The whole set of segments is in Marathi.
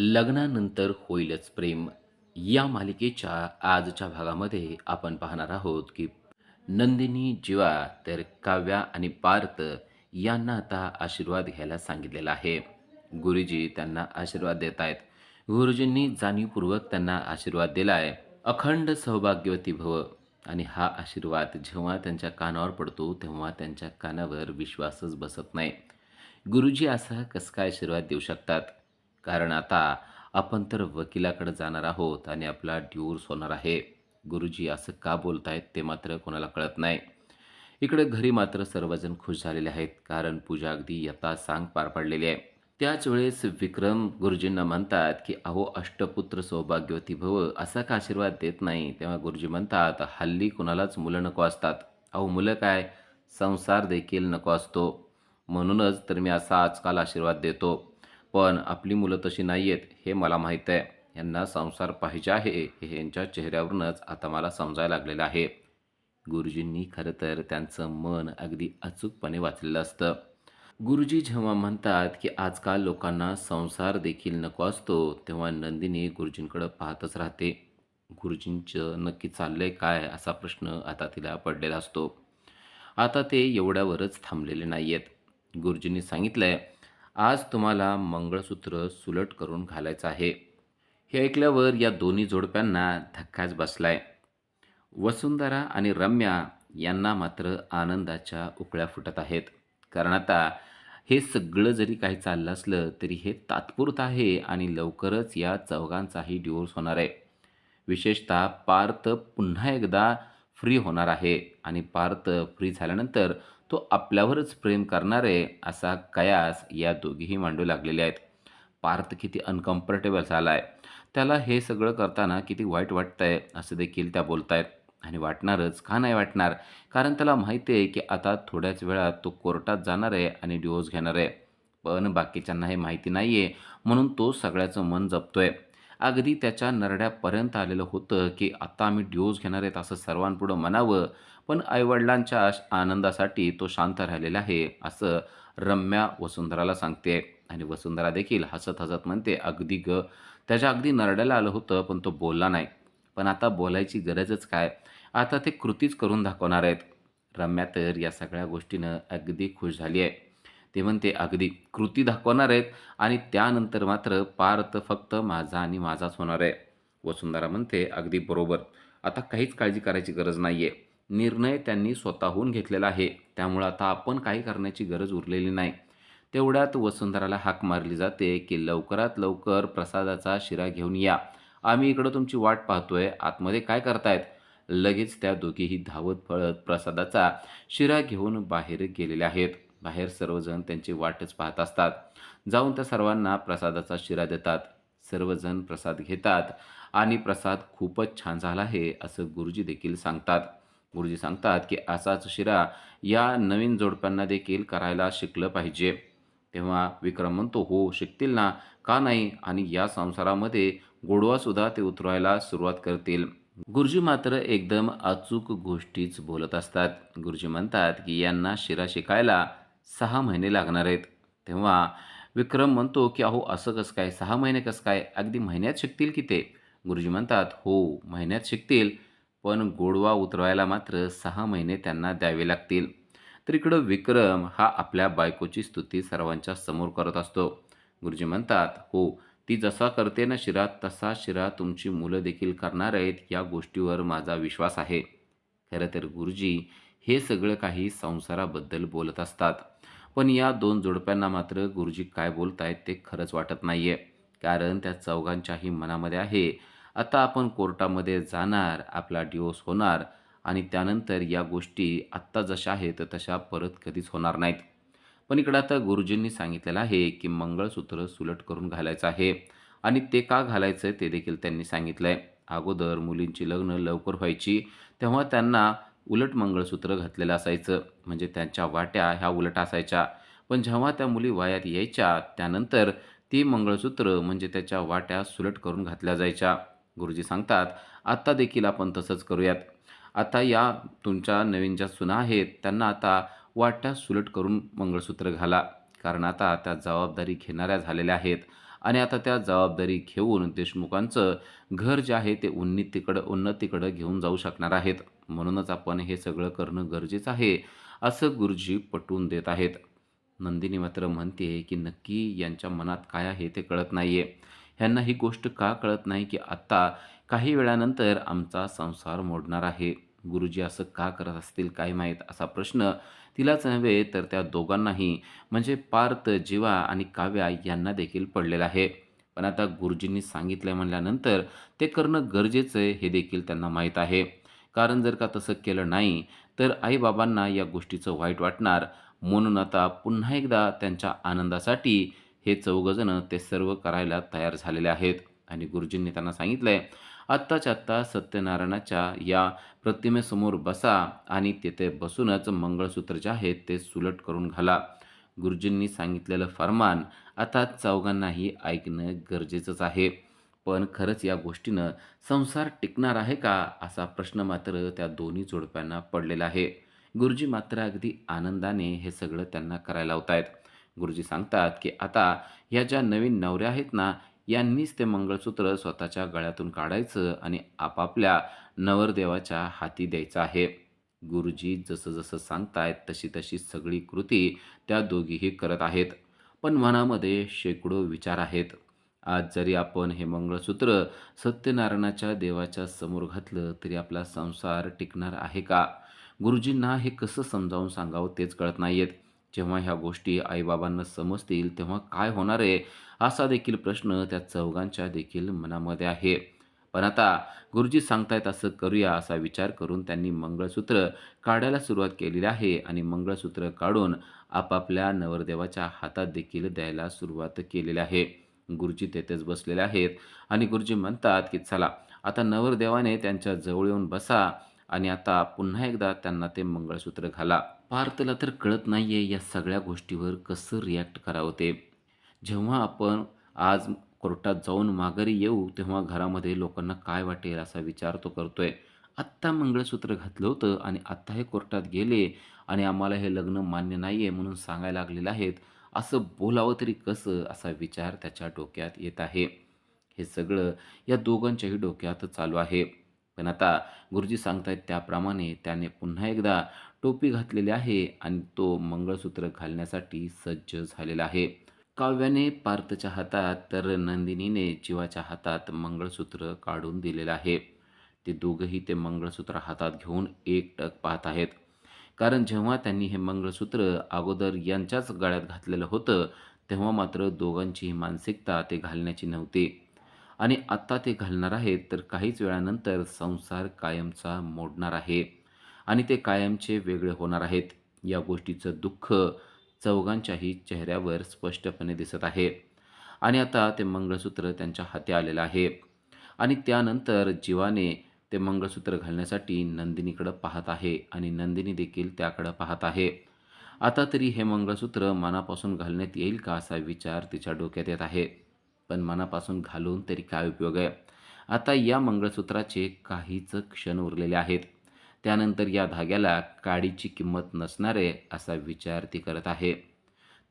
लग्नानंतर होईलच प्रेम. या मालिकेच्या आजच्या भागामध्ये आपण पाहणार आहोत की नंदिनी जीवा तर काव्या आणि पार्थ यांना आता आशीर्वाद घ्यायला सांगितलेला आहे. गुरुजी त्यांना आशीर्वाद देत आहेत. गुरुजींनी जाणीवपूर्वक त्यांना आशीर्वाद दिला आहे अखंड सौभाग्यवती भव. आणि हा आशीर्वाद जेव्हा त्यांच्या कानावर पडतो तेव्हा त्यांच्या कानावर विश्वासच बसत नाही. गुरुजी असा कसं काय आशीर्वाद देऊ शकतात? कारण आता आपण तर वकिलाकडे जाणार आहोत आणि आपला डिवोर्स होणार आहे. गुरुजी असं का बोलतायत ते मात्र कोणाला कळत नाही. इकडे घरी मात्र सर्वजण खुश झालेले आहेत कारण पूजा अगदी यथा सांग पार पडलेली आहे. त्याच वेळेस विक्रम गुरुजींना म्हणतात की अहो अष्टपुत्र सौभाग्यवती भव असा का आशीर्वाद देत नाही? तेव्हा गुरुजी म्हणतात हल्ली कुणालाच मुलं नको असतात. अहो मुलं काय? संसार देखील नको असतो. म्हणूनच तर मी असा आजकाल आशीर्वाद देतो. पण आपली मुलं तशी नाही आहेत हे मला माहीत आहे. यांना संसार पाहिजे आहे हे यांच्या चेहऱ्यावरूनच आता मला समजायला लागलेलं आहे. गुरुजींनी खरं तर त्यांचं मन अगदी अचूकपणे वाचलेलं असतं. गुरुजी जेव्हा म्हणतात की आजकाल लोकांना संसार देखील नको असतो तेव्हा नंदिनी गुरुजींकडं पाहतच राहते. गुरुजींचं नक्की चाललंय काय असा प्रश्न आता तिला पडलेला असतो. आता ते एवढ्यावरच थांबलेले नाही आहेत गुरुजींनी सांगितलं आहे आज तुम्हाला मंगळसूत्र सुलट करून घालायचं आहे. हे ऐकल्यावर या दोन्ही जोडप्यांना धक्काच बसलाय. वसुंधरा आणि रम्या यांना मात्र आनंदाच्या उकळ्या फुटत आहेत. कारण आता हे सगळं जरी काही चाललं असलं तरी हे तात्पुरतं आहे आणि लवकरच या चौघांचाही डिवोर्स होणार आहे. विशेषतः पार्थ पुन्हा एकदा फ्री होणार आहे आणि पार्थ फ्री झाल्यानंतर तो आपल्यावरच प्रेम करणार आहे असा कयास या दोघीही मांडू लागलेले आहेत. पार्थ किती अनकम्फर्टेबल झाला आहे त्याला हे सगळं करताना किती वाईट वाटतं आहे असं देखील त्या बोलत आहेत आणि वाटणारच का नाही वाटणार? कारण त्याला माहिती आहे की आता थोड्याच वेळात तो कोर्टात जाणार आहे आणि डिवोर्स घेणार आहे. पण बाकीच्यांना हे माहिती नाही आहे म्हणून तो सगळ्याचं मन जपतो आहे अगदी त्याच्या नरड्यापर्यंत आलेलं होतं की आता आम्ही डिवोर्स घेणार आहेत असं सर्वांपुढं म्हणावं. पण आईवडिलांच्या आनंदासाठी तो शांत राहिलेला आहे असं रम्या वसुंधराला सांगते. आणि वसुंधरा देखील हसत हसत म्हणते अगदी ग. त्याच्या अगदी नरड्याला आलं होतं पण तो बोलला नाही. पण आता बोलायची गरजच काय? आता ते कृतीच करून दाखवणार आहेत. रम्या तर या सगळ्या गोष्टीनं अगदी खुश झाली आहे. ते म्हणते अगदी कृती दाखवणार आहेत आणि त्यानंतर मात्र पार्थ फक्त माझा आणि माझाच होणार आहे. वसुंधरा म्हणते अगदी बरोबर. आता काहीच काळजी करायची गरज नाही आहे निर्णय त्यांनी स्वतःहून घेतलेला आहे. त्यामुळं आता आपण काही करण्याची गरज उरलेली नाही. तेवढ्यात वसुंधराला हाक मारली जाते की लवकरात लवकर प्रसादाचा शिरा घेऊन या. आम्ही इकडं तुमची वाट पाहतोय. आतमध्ये काय करतायत? लगेच त्या दोघीही धावत पळत प्रसादाचा शिरा घेऊन बाहेर गेलेले आहेत. बाहेर सर्वजण त्यांची वाटच पाहत असतात. जाऊन त्या सर्वांना प्रसादाचा शिरा देतात. सर्वजण प्रसाद घेतात आणि प्रसाद खूपच छान झाला आहे असं गुरुजी देखील सांगतात. गुरुजी सांगतात की असाच शिरा या नवीन जोडप्यांना देखील करायला शिकलं पाहिजे. तेव्हा विक्रम म्हणतो हो शिकतील ना? का नाही? आणि या संसारामध्ये गोडवासुद्धा ते उतरवायला सुरुवात करतील. गुरुजी मात्र एकदम अचूक गोष्टीच बोलत असतात. गुरुजी म्हणतात की यांना शिरा शिकायला सहा महिने लागणार आहेत. तेव्हा विक्रम म्हणतो की अहो असं कसं काय? सहा महिने कसं काय? अगदी महिन्यात शिकतील की ते? गुरुजी म्हणतात हो महिन्यात शिकतील. पण गोडवा उतरवायला मात्र सहा महिने त्यांना द्यावे लागतील. तर इकडं विक्रम हा आपल्या बायकोची स्तुती सर्वांच्या समोर करत असतो. गुरुजी म्हणतात हो ती जसा करते ना शिरा तसा शिरा तुमची मुलं देखील करणार आहेत या गोष्टीवर माझा विश्वास आहे. खरं तर गुरुजी हे सगळं काही संसाराबद्दल बोलत असतात. पण या दोन जोडप्यांना मात्र गुरुजी काय बोलत आहेत ते खरंच वाटत नाही आहे कारण त्या चौघांच्याही मनामध्ये आहे आता आपण कोर्टामध्ये जाणार आपला डिवोर्स होणार आणि त्यानंतर या गोष्टी आत्ता जशा आहेत तशा परत कधीच होणार नाहीत. पण इकडं आता गुरुजींनी सांगितलेलं आहे की मंगळसूत्र सुलट करून घालायचं आहे आणि ते का घालायचं ते देखील त्यांनी सांगितलं आहे अगोदर मुलींची लग्न लवकर व्हायची तेव्हा त्यांना उलट मंगळसूत्र घातलेलं असायचं. म्हणजे त्यांच्या वाट्या ह्या उलट असायच्या. पण जेव्हा त्या मुली वयात यायच्या त्यानंतर ती मंगळसूत्र म्हणजे त्याच्या वाट्या सुलट करून घातल्या जायच्या. गुरुजी सांगतात आत्ता देखील आपण तसंच करूयात. आता या तुमच्या नवीन ज्या सुना आहेत त्यांना आता वाट्या सुलट करून मंगळसूत्र घाला. कारण आता त्या जबाबदारी घेणाऱ्या झालेल्या आहेत आणि आता त्या जबाबदारी घेऊन देशमुखांचं घर जे आहे ते उन्नतीकडं उन्नतीकडं घेऊन जाऊ शकणार आहेत. म्हणूनच आपण हे सगळं करणं गरजेचं आहे असं गुरुजी पटवून देत आहेत. नंदिनी मात्र म्हणते की नक्की यांच्या मनात काय आहे ते कळत नाही आहे ह्यांना ही गोष्ट का कळत नाही की आत्ता काही वेळानंतर आमचा संसार मोडणार आहे? गुरुजी असं का करत असतील काय माहीत असा प्रश्न तिलाच नव्हे तर त्या दोघांनाही म्हणजे पार्थ जीवा आणि काव्या यांना देखील पडलेलं आहे. पण आता गुरुजींनी सांगितलं म्हणल्यानंतर ते करणं गरजेचं आहे हे देखील त्यांना माहीत आहे. कारण जर का तसं केलं नाही तर आईबाबांना या गोष्टीचं वाईट वाटणार. म्हणून आता पुन्हा एकदा त्यांच्या आनंदासाठी हे चौघजणं ते सर्व करायला तयार झालेले आहेत. आणि गुरुजींनी त्यांना सांगितलं आहे आत्ताच्या आत्ता सत्यनारायणाच्या या प्रतिमेसमोर बसा आणि तेथे बसूनच मंगळसूत्र जे आहे ते सुलट करून घाला. गुरुजींनी सांगितलेलं फरमान आता चौघांनाही ऐकणं गरजेचंच आहे. पण खरंच या गोष्टीनं संसार टिकणार आहे का असा प्रश्न मात्र त्या दोन्ही जोडप्यांना पडलेला आहे. गुरुजी मात्र अगदी आनंदाने हे सगळं त्यांना करायला होत आहेत गुरुजी सांगतात की आता ह्या ज्या नवीन नवऱ्या आहेत ना यांनीच ते मंगळसूत्र स्वतःच्या गळ्यातून काढायचं आणि आपापल्या नवरदेवाच्या हाती द्यायचं आहे. गुरुजी जसं जसं सांगतायत तशी तशी सगळी कृती त्या दोघीही करत आहेत. पण मनामध्ये शेकडो विचार आहेत. आज जरी आपण हे मंगळसूत्र सत्यनारायणाच्या देवाच्या समोर घातलं तरी आपला संसार टिकणार आहे का? गुरुजींना हे कसं समजावून सांगावं तेच कळत नाही आहेत जेव्हा ह्या गोष्टी आईबाबांना समजतील तेव्हा काय होणार आहे असा देखील प्रश्न त्या चौघांच्या देखील मनामध्ये आहे. पण आता गुरुजी सांगतायत असं करूया असा विचार करून त्यांनी मंगळसूत्र काढायला सुरुवात केलेली आहे आणि मंगळसूत्र काढून आपापल्या नवरदेवाच्या हातात देखील द्यायला सुरुवात केलेली आहे. गुरुजी तेथेच बसलेले आहेत आणि गुरुजी म्हणतात की चला आता नवरदेवाने त्यांच्या जवळ येऊन बसा आणि आता पुन्हा एकदा त्यांना ते मंगळसूत्र घाला. पार्थला तर कळत नाही आहे या सगळ्या गोष्टीवर कसं रिॲक्ट करावं ते. जेव्हा आपण आज कोर्टात जाऊन माघारी येऊ तेव्हा घरामध्ये लोकांना काय वाटेल असा विचार तो करतो आहे आत्ता मंगळसूत्र घातलं होतं आणि आत्ता हे कोर्टात गेले आणि आम्हाला हे लग्न मान्य नाही आहे म्हणून सांगायला लागलेलं आहेत. असं बोलावं तरी कसं असा विचार त्याच्या डोक्यात येत आहे. हे सगळं या दोघांच्याही डोक्यात चालू आहे. पण आता गुरुजी सांगतायत त्याप्रमाणे त्याने पुन्हा एकदा टोपी घातलेली आहे आणि तो मंगळसूत्र घालण्यासाठी सज्ज झालेला आहे. काव्याने पार्थच्या हातात तर नंदिनीने जीवाच्या हातात मंगळसूत्र काढून दिलेलं आहे. ते दोघंही ते मंगळसूत्र हातात घेऊन एकटक पाहत आहेत. कारण जेव्हा त्यांनी हे मंगळसूत्र अगोदर यांच्याच गळ्यात घातलेलं होतं तेव्हा मात्र दोघांची मानसिकता ते घालण्याची नव्हती. आणि आत्ता ते घालणार आहेत तर काहीच वेळानंतर संसार कायमचा मोडणार आहे आणि ते कायमचे वेगळे होणार आहेत. या गोष्टीचं दुःख चौघांच्याही चेहऱ्यावर स्पष्टपणे दिसत आहे. आणि आता ते मंगळसूत्र त्यांच्या हाती आलेलं आहे. आणि त्यानंतर जीवाने ते मंगळसूत्र घालण्यासाठी नंदिनीकडं पाहत आहे आणि नंदिनी देखील त्याकडं पाहत आहे. आता तरी हे मंगळसूत्र मनापासून घालण्यात येईल का असा विचार तिच्या डोक्यात येत आहे. पण मनापासून घालून तरी काय उपयोग आहे? आता या मंगळसूत्राचे काहीच क्षण उरलेले आहेत. त्यानंतर या धाग्याला काडीची किंमत नसणारे असा विचार ती करत आहे.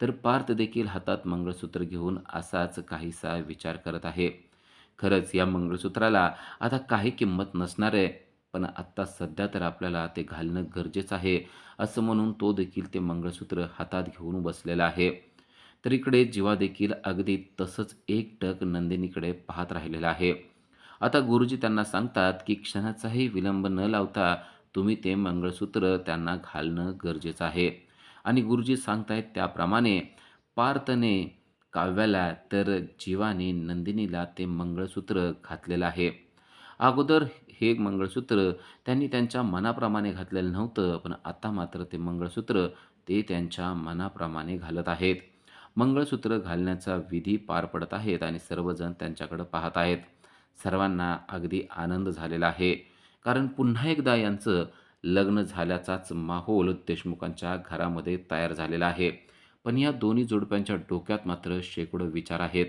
तर पार्थ देखील हातात मंगळसूत्र घेऊन असाच काहीसा विचार करत आहे. खरंच या मंगळसूत्राला आता काही किंमत नसणार आहे पण आत्ता सध्या तर आपल्याला ते घालणं गरजेचं आहे असं म्हणून तो देखील ते मंगळसूत्र हातात घेऊन बसलेला आहे. तर इकडे जीवा देखील अगदी तसंच एक टक नंदिनीकडे पाहत राहिलेला आहे. आता गुरुजी त्यांना सांगतात की क्षणाचाही विलंब न लावता तुम्ही ते मंगळसूत्र त्यांना घालणं गरजेचं आहे. आणि गुरुजी सांगतायत त्याप्रमाणे पार्थने काव्याला तर जीवाने नंदिनीला ते मंगळसूत्र घातलेलं आहे. अगोदर हे मंगळसूत्र त्यांनी त्यांच्या मनाप्रमाणे घातलेलं नव्हतं पण आता मात्र ते मंगळसूत्र ते त्यांच्या मनाप्रमाणे घालत आहेत. मंगळसूत्र घालण्याचा विधी पार पडत आहेत आणि सर्वजण त्यांच्याकडे पाहत आहेत. सर्वांना अगदी आनंद झालेला आहे. कारण पुन्हा एकदा यांचं लग्न झाल्याचाच माहोल देशमुखांच्या घरामध्ये तयार झालेला आहे. पण या दोन्ही जोडप्यांच्या डोक्यात मात्र शेकडो विचार आहेत.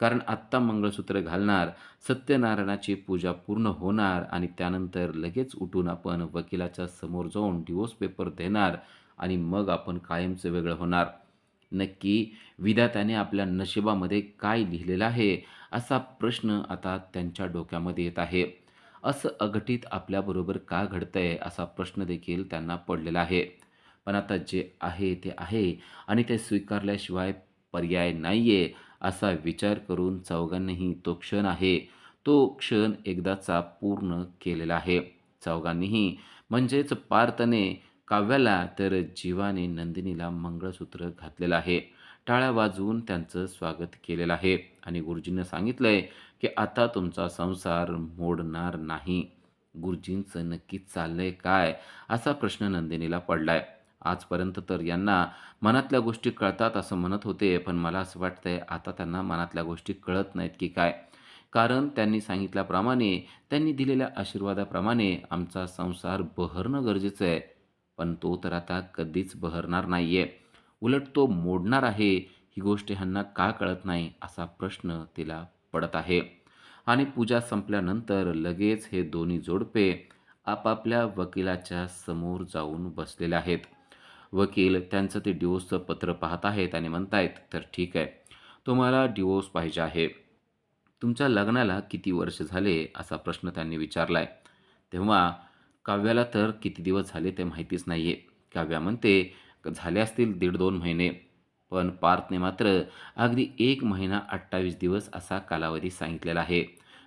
कारण आत्ता मंगळसूत्र घालणार सत्यनारायणाची पूजा पूर्ण होणार आणि त्यानंतर लगेच उठून आपण वकिलाच्या समोर जाऊन डिवोर्स पेपर देणार आणि मग आपण कायमचं वेगळं होणार. नक्की विधात्याने आपल्या नशिबामध्ये काय लिहिलेलं आहे असा प्रश्न आता त्यांच्या डोक्यामध्ये येत आहे. असं अघटित आपल्याबरोबर का घडतंय असा प्रश्न देखील त्यांना पडलेला आहे. पण आता जे आहे ते आहे आणि ते स्वीकारल्याशिवाय पर्याय नाही आहे असा विचार करून चौघांनीही तो क्षण आहे. तो क्षण एकदाचा पूर्ण केलेला आहे. चौघांनीही म्हणजेच पार्थने काव्याला तर जीवाने नंदिनीला मंगळसूत्र घातलेलं आहे. टाळ्या वाजवून त्यांचं स्वागत केलेलं आहे. आणि गुरुजींना आहे की आता तुमचा संसार मोडणार नाही. गुरुजींचं नक्की चाललंय काय असा प्रश्न नंदिनीला पडलाय. आजपर्यंत तर यांना मनातल्या गोष्टी कळतात असं म्हणत होते पण मला असं वाटतंय आता त्यांना मनातल्या गोष्टी कळत नाहीत की काय. कारण त्यांनी सांगितल्याप्रमाणे त्यांनी दिलेल्या आशीर्वादाप्रमाणे आमचा संसार बहरणं गरजेचं आहे. पण तो तर आता कधीच बहरणार नाही आहे उलट तो मोडणार आहे ही गोष्ट ह्यांना का कळत नाही असा प्रश्न तिला पडत आहे. आणि पूजा संपल्यानंतर लगेच हे दोन्ही जोडपे आपापल्या वकिलाच्या समोर जाऊन बसलेले आहेत. वकील त्यांचं ते डिवोर्सचं पत्र पाहत आहेत आणि म्हणतायत तर ठीक आहे तुम्हाला डिवोर्स पाहिजे आहे. तुमच्या लग्नाला किती वर्ष झाले? असा प्रश्न त्यांनी विचारला आहे तेव्हा काव्याला तर किती दिवस झाले ते माहितीच नाही आहे काव्या म्हणते झाले असतील दीड दोन महिने पण पार्थने मात्र अगदी एक महिना अठ्ठावीस दिवस असा कालावधी सांगितलेला आहे.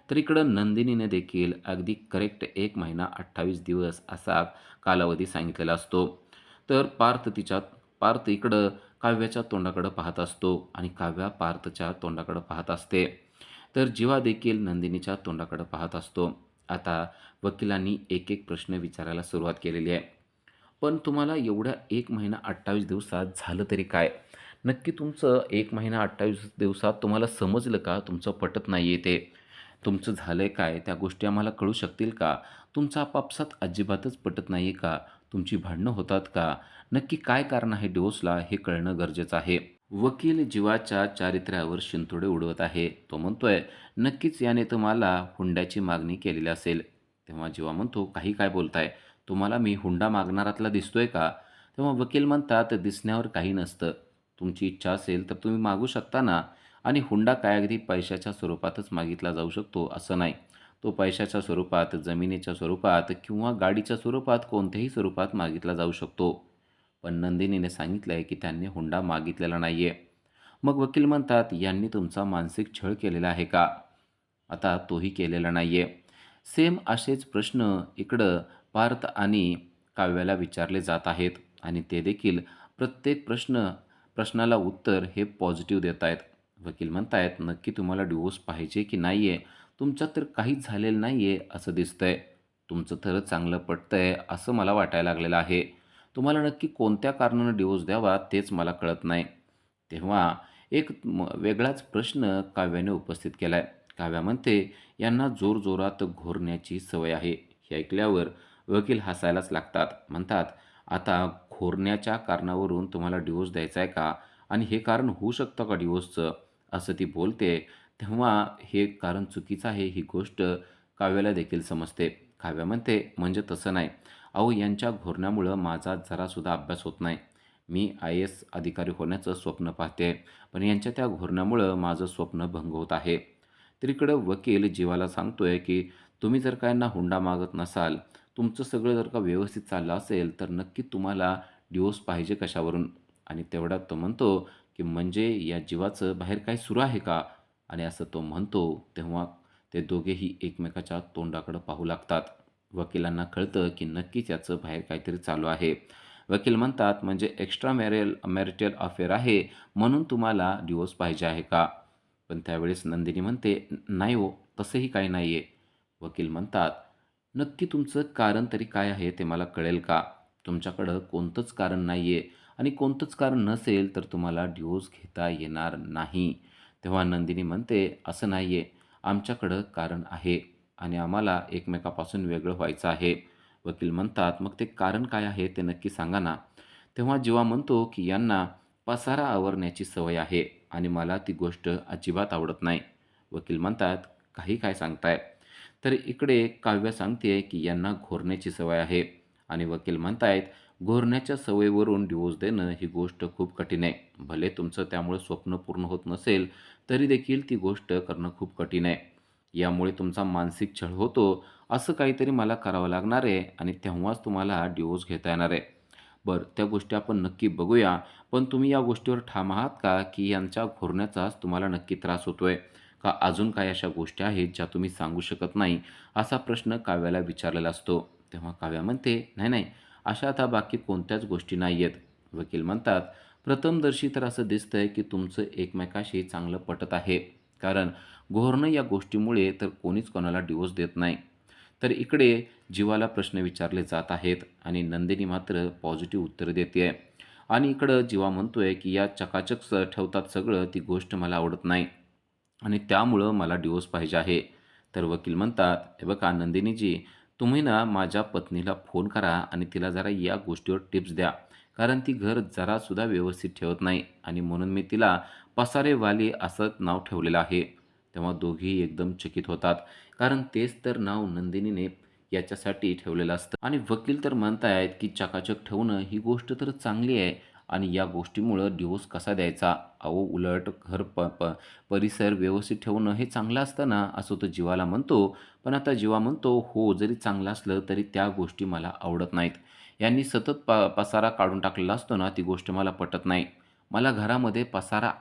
तर इकडं नंदिनीने देखील अगदी करेक्ट एक महिना अठ्ठावीस दिवस असा कालावधी सांगितलेला असतो. तर पार्थ तिच्या पार्थ इकडं काव्याच्या तोंडाकडं पाहत असतो आणि काव्या पार्थच्या तोंडाकडं पाहत असते. तर जीवा देखील नंदिनीच्या तोंडाकडं पाहत असतो. आता वकिलांनी एक एक प्रश्न विचारायला सुरुवात केलेली आहे. पण तुम्हाला एवढ्या एक महिना अठ्ठावीस दिवसात झालं तरी काय? नक्की तुमचं एक महिना अठ्ठावीस दिवसात तुम्हाला समजलं का? तुमचं पटत नाही आहे ते. तुमचं झालं आहे काय? त्या गोष्टी आम्हाला कळू शकतील का? तुमचा आपापसात अजिबातच पटत नाही आहे का? तुमची भांडणं होतात का? नक्की काय कारण आहे डिवोर्सला हे कळणं गरजेचं आहे. वकील जीवाच्या चारित्र्यावर शिंतोडे उडवत आहे. तो म्हणतोय नक्कीच याने तुम्हाला हुंड्याची मागणी केलेली असेल. तेव्हा जीवा म्हणतो काही काय बोलताय? तुम्हाला मी हुंडा मागणारातला दिसतोय का? तेव्हा वकील म्हणतात दिसण्यावर काही नसतं. तुमची इच्छा असेल तर तुम्ही मागू शकता ना. आणि हुंडा काय अगदी पैशाच्या स्वरूपातच मागितला जाऊ शकतो असं नाही. तो पैशाच्या स्वरूपात जमिनीच्या स्वरूपात किंवा गाडीच्या स्वरूपात कोणत्याही स्वरूपात मागितला जाऊ शकतो. पण नंदिनीने सांगितलं आहे की त्यांनी हुंडा मागितलेला नाही आहे मग वकील म्हणतात यांनी तुमचा मानसिक छळ केलेला आहे का? आता तोही केलेला नाही आहे सेम असेच प्रश्न इकडं पार्थ आणि काव्याला विचारले जात आहेत. आणि ते देखील प्रत्येक प्रश्न प्रश्नाला उत्तर हे पॉझिटिव्ह देत आहेत. वकील म्हणतायत नक्की तुम्हाला डिवोर्स पाहिजे की नाही आहे तुमच्यात तर काहीच झालेलं नाही आहे असं दिसतंय. तुमचं तर चांगलं पटतं आहे असं मला वाटायला लागलेलं आहे. तुम्हाला नक्की कोणत्या कारणानं डिवोर्स द्यावा तेच मला कळत नाही. तेव्हा एक वेगळाच प्रश्न काव्याने उपस्थित केला आहे काव्या म्हणते यांना जोरजोरात घोरण्याची सवय आहे. हे ऐकल्यावर वकील हसायलाच लागतात. म्हणतात आता घोरण्याच्या कारणावरून तुम्हाला डिवोर्स द्यायचा आहे का? आणि हे कारण होऊ शकतं का डिवोर्सचं असं ती बोलते. तेव्हा हे कारण चुकीचं आहे ही गोष्ट काव्याला देखील समजते. काव्या म्हणते म्हणजे तसं नाही. अहो यांच्या घोरण्यामुळं माझा जरासुद्धा अभ्यास होत नाही. मी आय एस अधिकारी होण्याचं स्वप्न पाहते. पण यांच्या त्या घोरण्यामुळं माझं स्वप्न भंग होत आहे. तर इकडं वकील जीवाला सांगतोय की तुम्ही जर का हुंडा मागत नसाल तुमचं सगळं जर का व्यवस्थित चाललं असेल तर नक्की तुम्हाला डिवोर्स पाहिजे कशावरून? आणि तेवढ्यात तो म्हणतो की म्हणजे या जीवाचं बाहेर काय सुरू आहे का? आणि असं तो म्हणतो तेव्हा ते दोघेही एकमेकाच्या तोंडाकडं पाहू लागतात. वकिलांना कळतं की नक्कीच याचं बाहेर काहीतरी चालू आहे. वकील म्हणतात म्हणजे एक्स्ट्रा मॅरियल मॅरिटल अफेअर आहे म्हणून तुम्हाला डिवोर्स पाहिजे आहे का? पण त्यावेळेस नंदिनी म्हणते नाही हो तसंही काही नाही आहे वकील म्हणतात नक्की तुमचं कारण तरी काय आहे ते मला कळेल का? तुमच्याकडं कोणतंच कारण नाही आहे आणि कोणतंच कारण नसेल तर तुम्हाला डिवोर्स घेता येणार नाही. तेव्हा नंदिनी म्हणते असं नाही आहे आमच्याकडं कारण आहे आणि आम्हाला एकमेकापासून वेगळं व्हायचं आहे. वकील म्हणतात मग ते कारण काय आहे ते नक्की सांगा ना. तेव्हा जेव्हा म्हणतो की यांना पसारा आवरण्याची सवय आहे. आणि मला ती गोष्ट अजिबात आवडत नाही. वकील म्हणतात काही काय सांगताय? तर इकडे काव्य सांगते की यांना घोरण्याची सवय आहे आणि वकील म्हणतायत घोरण्याच्या सवयीवरून डिवोर्स देणं ही गोष्ट खूप कठीण आहे. भले तुमचं त्यामुळे स्वप्न पूर्ण होत नसेल तरी देखील ती गोष्ट करणं खूप कठीण आहे. यामुळे तुमचा मानसिक छळ होतो. असं काहीतरी मला करावं लागणार आहे आणि तेव्हाच तुम्हाला डिवोर्स घेता येणार आहे. बरं त्या गोष्टी आपण नक्की बघूया. पण तुम्ही या गोष्टीवर ठाम आहात का? की यांच्या घोरण्याचाच तुम्हाला नक्की त्रास होतो आहे का अजून काही अशा गोष्टी आहेत ज्या तुम्ही सांगू शकत नाही? असा प्रश्न काव्याला विचारलेला असतो. तेव्हा काव्या म्हणते नाही नाही अशा आता बाकी कोणत्याच गोष्टी नाही आहेत वकील म्हणतात प्रथमदर्शी तर असं दिसतं आहे की तुमचं एकमेकाशी चांगलं पटत आहे. कारण घोरणं या गोष्टीमुळे तर कोणीच कोणाला डिवोर्स देत नाही. तर इकडे जीवाला प्रश्न विचारले जात आहेत आणि नंदिनी मात्र पॉझिटिव्ह उत्तर देते आहे आणि इकडं जीवा म्हणतोय की या चकाचक स ठेवतात सगळं ती गोष्ट मला आवडत नाही. आणि त्यामुळं मला डिवोर्स पाहिजे आहे. तर वकील म्हणतात हे बघा नंदिनीजी तुम्ही ना माझ्या पत्नीला फोन करा आणि तिला जरा या गोष्टीवर टिप्स द्या. कारण ती घर जरासुद्धा व्यवस्थित ठेवत नाही आणि म्हणून मी तिला पसारेवाली असं नाव ठेवलेलं आहे. तेव्हा दोघेही एकदम चकित होतात. कारण तेच तर नाव नंदिनीने याच्यासाठी ठेवलेलं असतं. आणि वकील तर म्हणतायत की चकाचक ठेवणं ही गोष्ट तर चांगली आहे. आणि या गोष्टीमुळं डिवोर्स कसा द्यायचा? अहो उलट घर प प परिसर व्यवस्थित ठेवणं हे चांगलं असतं ना असं तो जीवाला म्हणतो. पण आता जीवा म्हणतो हो जरी चांगलं असलं तरी त्या गोष्टी मला आवडत नाहीत. यांनी सतत प पसारा काढून टाकलेला असतो ना ती गोष्ट मला पटत नाही. मला घरामध्ये पसारा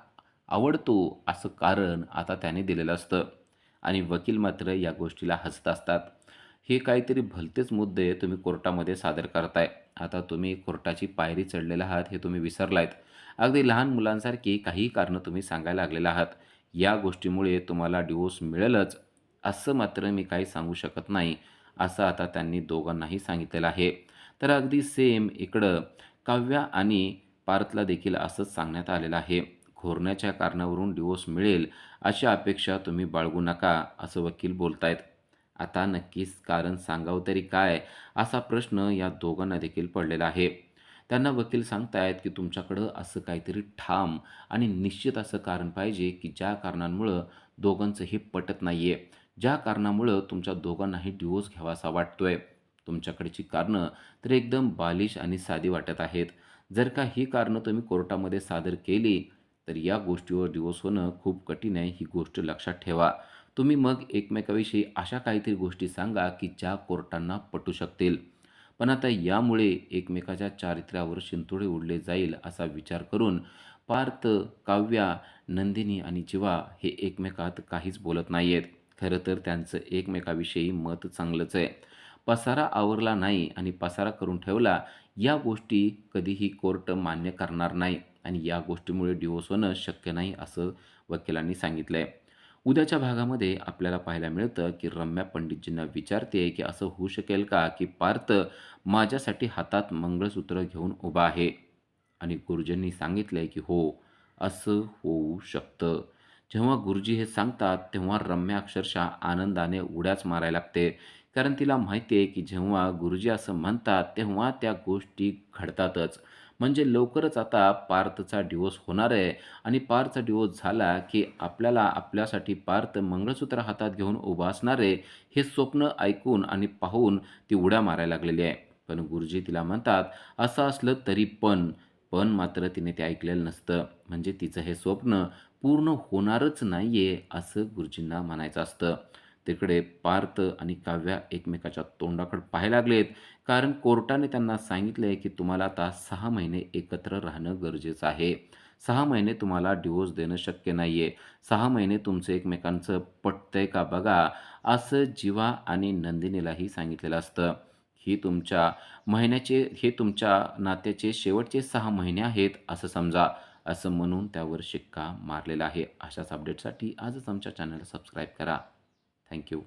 आवडतो असं कारण आता त्याने दिलेलं असतं. आणि वकील मात्र या गोष्टीला हसत असतात. हे काहीतरी भलतेच मुद्दे तुम्ही कोर्टामध्ये सादर करताय. आता तुम्ही कोर्टाची पायरी चढलेला आहात हे तुम्ही विसरलायत. अगदी लहान मुलांसारखी काही कारणं तुम्ही सांगायला लागलेला आहात. या गोष्टीमुळे तुम्हाला डिवोर्स मिळेलच असं मात्र मी काही सांगू शकत नाही असं आता त्यांनी दोघांनाही सांगितलेलं आहे. तर अगदी सेम इकडं काव्या आणि पार्थला देखील असंच सांगण्यात आलेलं आहे. घोरण्याच्या कारणावरून डिवोर्स मिळेल अशी अपेक्षा तुम्ही बाळगू नका असं वकील बोलतायत. आता नक्कीच कारण सांगावं तरी काय असा प्रश्न या दोघांना देखील पडलेला आहे. त्यांना वकील सांगतायत की तुमच्याकडं असं काहीतरी ठाम आणि निश्चित असं कारण पाहिजे की ज्या कारणांमुळं दोघांचं हे पटत नाही आहे ज्या कारणामुळं तुमच्या दोघांनाही डिवोर्स घ्यावासा वाटतोय. तुमच्याकडची कारणं तर एकदम बालिश आणि साधी वाटत आहेत. जर का ही कारणं तुम्ही कोर्टामध्ये सादर केली तर या गोष्टीवर दिवस होणं खूप कठीण आहे ही गोष्ट लक्षात ठेवा. तुम्ही मग एकमेकाविषयी अशा काहीतरी गोष्टी सांगा की ज्या कोर्टांना पटू शकतील. पण आता यामुळे एकमेकाच्या चारित्र्यावर शिंतोडे उडले जाईल असा विचार करून पार्थ काव्या नंदिनी आणि जीवा हे एकमेकात काहीच बोलत नाही आहेत खरं तर त्यांचं एकमेकाविषयी मत चांगलंच आहे. पसारा आवरला नाही आणि पसारा करून ठेवला या गोष्टी कधीही कोर्ट मान्य करणार नाही. आणि या गोष्टीमुळे डिवोर्स होणं शक्य नाही असं वकिलांनी सांगितलं आहे उद्याच्या भागामध्ये आपल्याला पाहायला मिळतं की रम्या पंडितजींना विचारते की असं होऊ शकेल का की पार्थ माझ्यासाठी हातात मंगळसूत्र घेऊन उभा आहे? आणि गुरुजींनी सांगितलंय की हो असं होऊ शकतं. जेव्हा गुरुजी हे सांगतात तेव्हा रम्या अक्षरशः आनंदाने उड्याच मारायला लागते. कारण तिला माहिती आहे की जेव्हा गुरुजी असं म्हणतात तेव्हा त्या गोष्टी घडतातच. म्हणजे लवकरच आता पार्थचा डिवोर्स होणार आहे. आणि पार्थचा डिवोर्स झाला की आपल्याला आपल्यासाठी पार्थ मंगळसूत्र हातात घेऊन उभा असणार आहे. हे स्वप्न ऐकून आणि पाहून ती उड्या मारायला लागलेली आहे. पण गुरुजी तिला म्हणतात असं असलं तरी पण पण मात्र तिने ते ऐकलेलं नसतं. म्हणजे तिचं हे स्वप्न पूर्ण होणारच नाही आहे असं गुरुजींना म्हणायचं असतं. तिकडे पार्थ आणि काव्या एकमेकाच्या तोंडाकडे पाहायला लागलेत कारण कोर्टाने त्यांना सांगितलं आहे की तुम्हाला आता सहा महिने एकत्र राहणं गरजेचं आहे. सहा महिने तुम्हाला डिवोर्स देणं शक्य नाही आहे सहा महिने तुमचं एकमेकांचं पटतंय का बघा? असं जीवा आणि नंदिनीलाही सांगितलेलं असतं. ही तुमच्या महिन्याचे हे तुमच्या नात्याचे शेवटचे सहा महिने आहेत असं समजा. असं म्हणून त्यावर शिक्का मारलेला आहे. अशाच अपडेटसाठी आजच आमच्या चॅनलला सबस्क्राईब करा. Thank you.